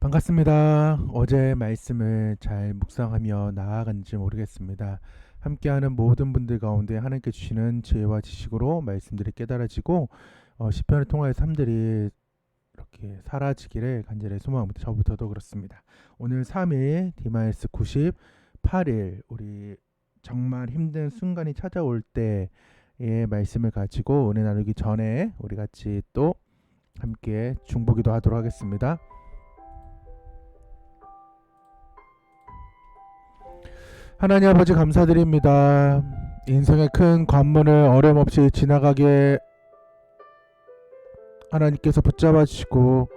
반갑습니다. 어제 말씀을 잘 묵상하며 나아간지 모르겠습니다. 함께하는 모든 분들 가운데 하나님께 주시는 지혜와 지식으로 말씀들이 깨달아지고 어, 시편을 통하여 삶들이 이렇게 사라지기를 간절히 소망합니다. 저부터도 그렇습니다. 오늘 3일 디마이스 98일 우리 정말 힘든 순간이 찾아올 때의 말씀을 가지고 은혜 나누기 전에 우리 같이 또 함께 중보기도 하도록 하겠습니다. 하나님 아버지 감사드립니다. 인생의 큰 관문을 어려움없이 지나가게 하나님께서 붙잡아 주시고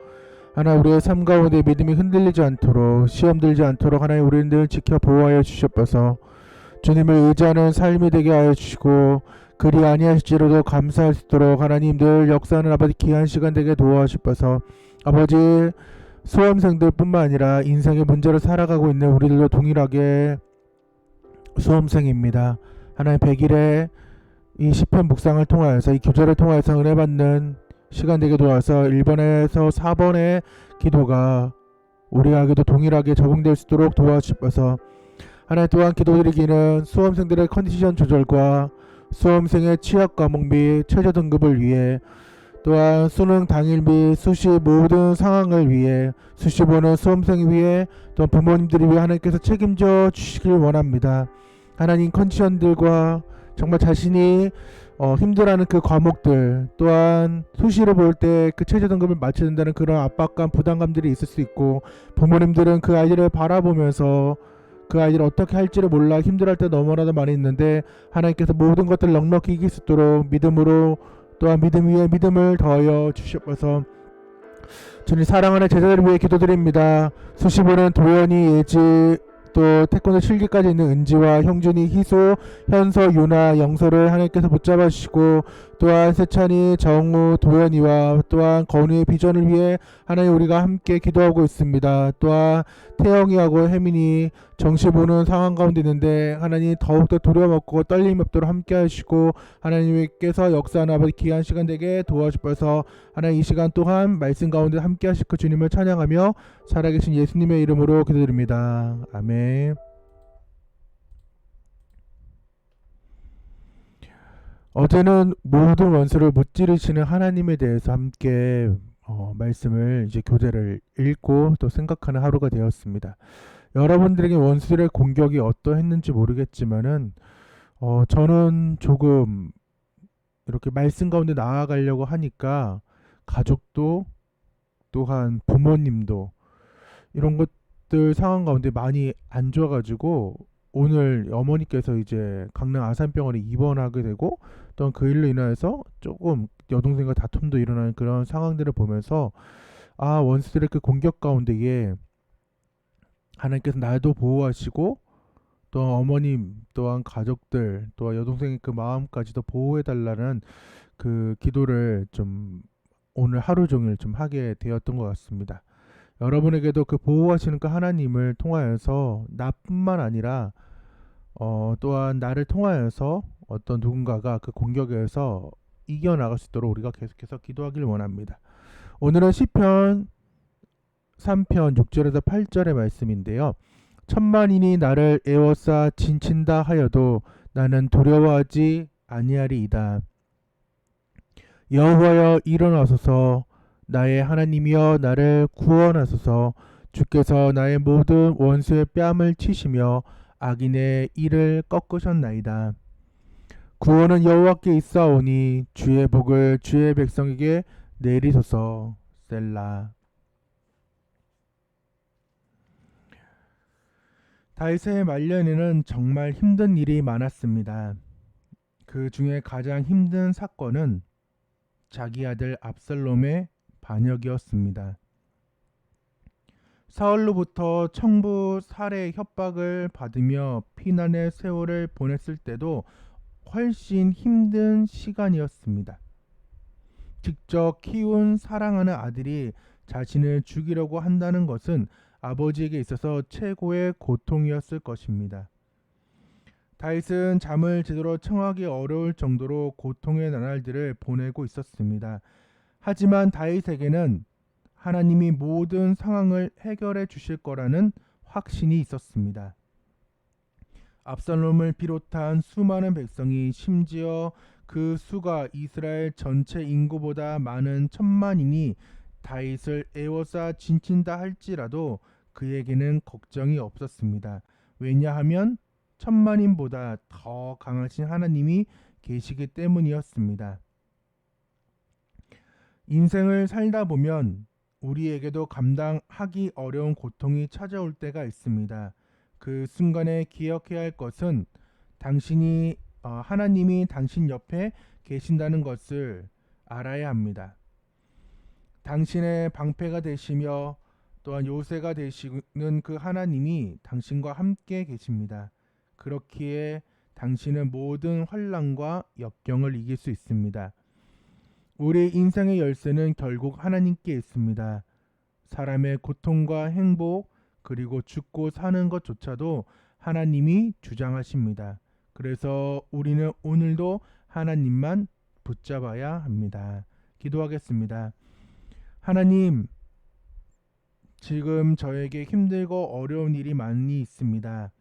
하나 우리의 삶 가운데 믿음이 흔들리지 않도록 시험 들지 않도록 하나님 우리를 늘 지켜 보호하여 주셨어서 주님을 의지하는 삶이 되게 하여 주시고 그리 아니하실지라도 감사할 수 있도록 하나님 늘 역사하는 아버지 귀한 시간 되게 도와주셔서 아버지 수험생들뿐만 아니라 인생의 문제를 살아가고 있는 우리들도 동일하게 수험생입니다. 하나님 100일에 이 시편 묵상을 통하여서 이 교절을 통하여서 은혜 받는 시간 되게 도와서 1번에서 4번의 기도가 우리에게도 동일하게 적용될 수 있도록 도와주셔서 하나님 또한 기도드리기는 수험생들의 컨디션 조절과 수험생의 취약 과목 및 최저 등급을 위해 또한 수능 당일 및 수시 모든 상황을 위해 수시 보는 수험생 위해 또 부모님들이 위해 하나님께서 책임져 주시길 원합니다. 하나님 컨디션들과 정말 자신이 어, 힘들어하는 그 과목들 또한 수시를 볼때 그 최저 등급을 맞춰야 된다는 그런 압박감 부담감들이 있을 수 있고 부모님들은 그 아이들을 바라보면서 그 아이들을 어떻게 할지를 몰라 힘들어할 때 너무나도 많이 있는데 하나님께서 모든 것들을 넉넉히 이길 수 있도록 믿음으로 또한 믿음 위에 믿음을 더하여 주시옵소서. 주님 사랑하는 제자들을 위해 기도드립니다. 수시 보는 도연이 예지 또 태권도 7기까지 있는 은지와 형준이, 희소, 현서, 유나, 영서를 하나님께서 붙잡아 주시고 또한 세찬이, 정우, 도현이와 또한 건우의 비전을 위해 하나님 우리가 함께 기도하고 있습니다. 또한 태영이하고 혜민이 정시 보는 상황 가운데 있는데 하나님 더욱더 두려워먹고 떨림 없도록 함께 하시고 하나님께서 역사하는 아버지 귀한 시간 되게 도와주셔서 하나님 이 시간 동안 말씀 가운데 함께 하실 그 주님을 찬양하며 살아계신 예수님의 이름으로 기도드립니다. 아멘. 어제는 모든 원수를 무찌르시는 하나님에 대해서 함께 어, 말씀을 이제 교재를 읽고 또 생각하는 하루가 되었습니다. 여러분들에게 원수들의 공격이 어떠했는지 모르겠지만은 어, 저는 조금 이렇게 말씀 가운데 나아가려고 하니까 가족도 또한 부모님도 이런 것들 상황 가운데 많이 안 좋아가지고 오늘 어머니께서 이제 강남 아산병원에 입원하게 되고 또그 일로 인하여서 조금 여동생과 다툼도 일어나는 그런 상황들을 보면서 아 원수들의 그 공격 가운데에 하나님께서 나도 보호하시고 또 어머님 또한 가족들 또한 여동생의 그 마음까지도 보호해 달라는 그 기도를 좀 오늘 하루 종일 좀 하게 되었던 것 같습니다. 여러분에게도 그 보호하시는 그 하나님을 통하여서 나뿐만 아니라 어, 또한 나를 통하여서 어떤 누군가가 그 공격에서 이겨나갈 수 있도록 우리가 계속해서 기도하기를 원합니다. 오늘은 시편 3편 6절에서 8절의 말씀인데요. 천만인이 나를 에워싸 진친다 하여도 나는 두려워하지 아니하리이다. 여호와여 일어나소서 나의 하나님이여 나를 구원하소서 주께서 나의 모든 원수의 뺨을 치시며 악인의 이를 꺾으셨나이다. 구원은 여호와께 있사오니 주의 복을 주의 백성에게 내리소서 셀라. 다윗의 말년에는 정말 힘든 일이 많았습니다. 그 중에 가장 힘든 사건은 자기 아들 압살롬의 반역이었습니다. 사울로부터 청부 살해 협박을 받으며 피난의 세월을 보냈을 때도 훨씬 힘든 시간이었습니다. 직접 키운 사랑하는 아들이 자신을 죽이려고 한다는 것은 아버지에게 있어서 최고의 고통이었을 것입니다. 다윗은 잠을 제대로 청하기 어려울 정도로 고통의 나날들을 보내고 있었습니다. 하지만 다윗에게는 하나님이 모든 상황을 해결해 주실 거라는 확신이 있었습니다. 압살롬을 비롯한 수많은 백성이 심지어 그 수가 이스라엘 전체 인구보다 많은 천만인이 다윗을 애워싸 진친다 할지라도 그에게는 걱정이 없었습니다. 왜냐하면 천만인보다 더 강하신 하나님이 계시기 때문이었습니다. 인생을 살다 보면 우리에게도 감당하기 어려운 고통이 찾아올 때가 있습니다. 그 순간에 기억해야 할 것은 당신이 어, 하나님이 당신 옆에 계신다는 것을 알아야 합니다. 당신의 방패가 되시며 또한 요새가 되시는 그 하나님이 당신과 함께 계십니다. 그렇기에 당신은 모든 환란과 역경을 이길 수 있습니다. 우리 인생의 열쇠는 결국 하나님께 있습니다. 사람의 고통과 행복 그리고 죽고 사는 것조차도 하나님이 주장하십니다. 그래서 우리는 오늘도 하나님만 붙잡아야 합니다. 기도하겠습니다. 하나님, 지금 저에게 힘들고 어려운 일이 많이 있습니다.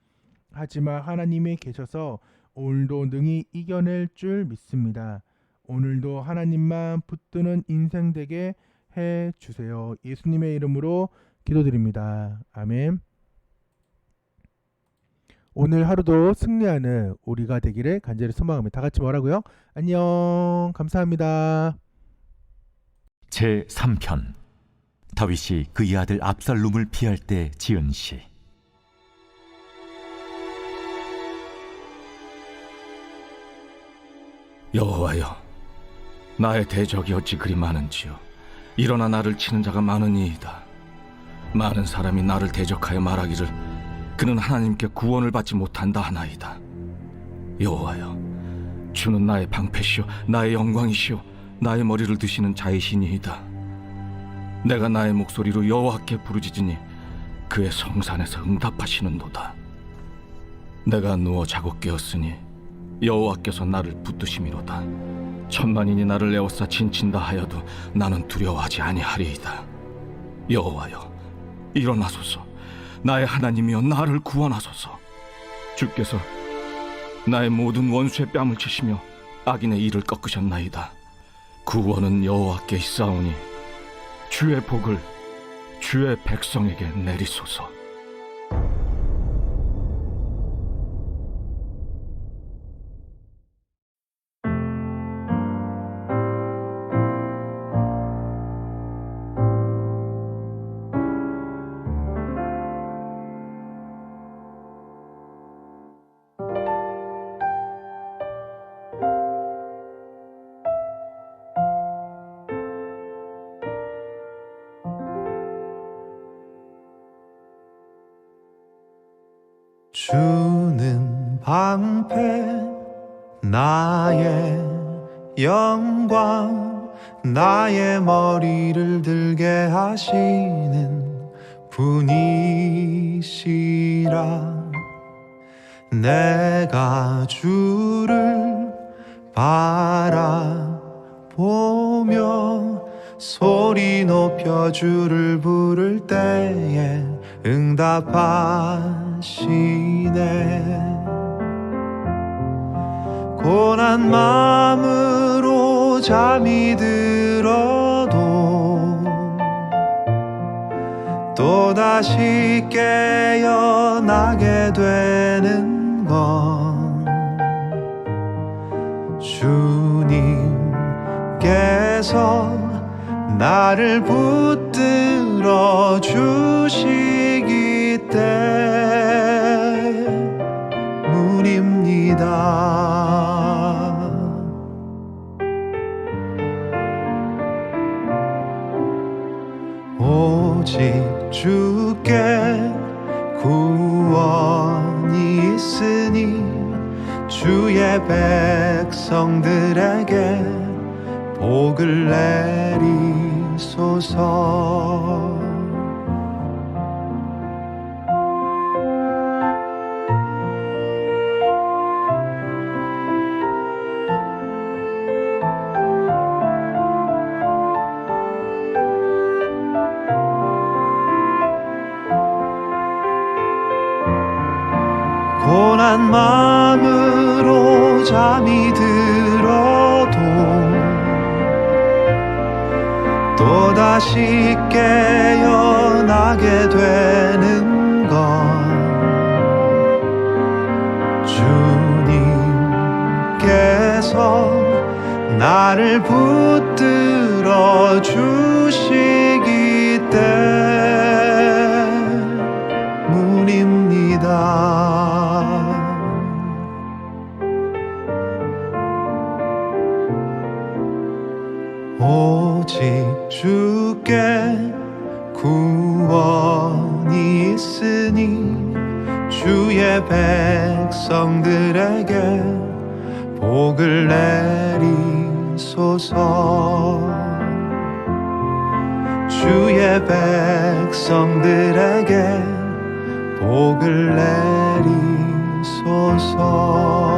하지만 하나님이 계셔서 오늘도 능히 이겨낼 줄 믿습니다. 오늘도 하나님만 붙드는 인생 되게 해 주세요. 예수님의 이름으로 기도드립니다. 아멘. 오늘 하루도 승리하는 우리가 되기를 간절히 소망하며 다 같이 뭐라고요? 안녕. 감사합니다. 제 3편 다윗이 그의 아들 압살롬을 피할 때 지은 시 여호와여, 나의 대적이 어찌 그리 많은지요. 일어나 나를 치는 자가 많으니이다. 많은 사람이 나를 대적하여 말하기를 그는 하나님께 구원을 받지 못한다 하나이다. 여호와여, 주는 나의 방패시요 나의 영광이시요 나의 머리를 드시는 자이시니이다. 내가 나의 목소리로 여호와께 부르짖으니 그의 성산에서 응답하시는도다. 내가 누워 자고 깨었으니 여호와께서 나를 붙드심이로다. 천만인이 나를 에워싸 진친다 하여도 나는 두려워하지 아니하리이다. 여호와여, 일어나소서. 나의 하나님이여 나를 구원하소서. 주께서 나의 모든 원수의 뺨을 치시며 악인의 이를 꺾으셨나이다. 구원은 여호와께 있사오니 주의 복을 주의 백성에게 내리소서. 주는 방패 나의 영광 나의 머리를 들게 하시는 분이시라. 내가 주를 바라보며 소리 높여 주를 부를 때에 응답하 시네 고난 마음으로 잠이 들어도 또다시 깨어나게 되는 건 주님께서 나를 붙들어 주시기 때문 오직 주께 구원이 있으니 주의 백성들에게 복을 내리소서 평안한 마음으로 잠이 들어도 또다시 깨어나게 되는 것 주님께서 나를 붙들어 주시기 때문입니다. 오직 주께 구원이 있으니 주의 백성들에게 복을 내리소서. 주의 백성들에게 복을 내리소서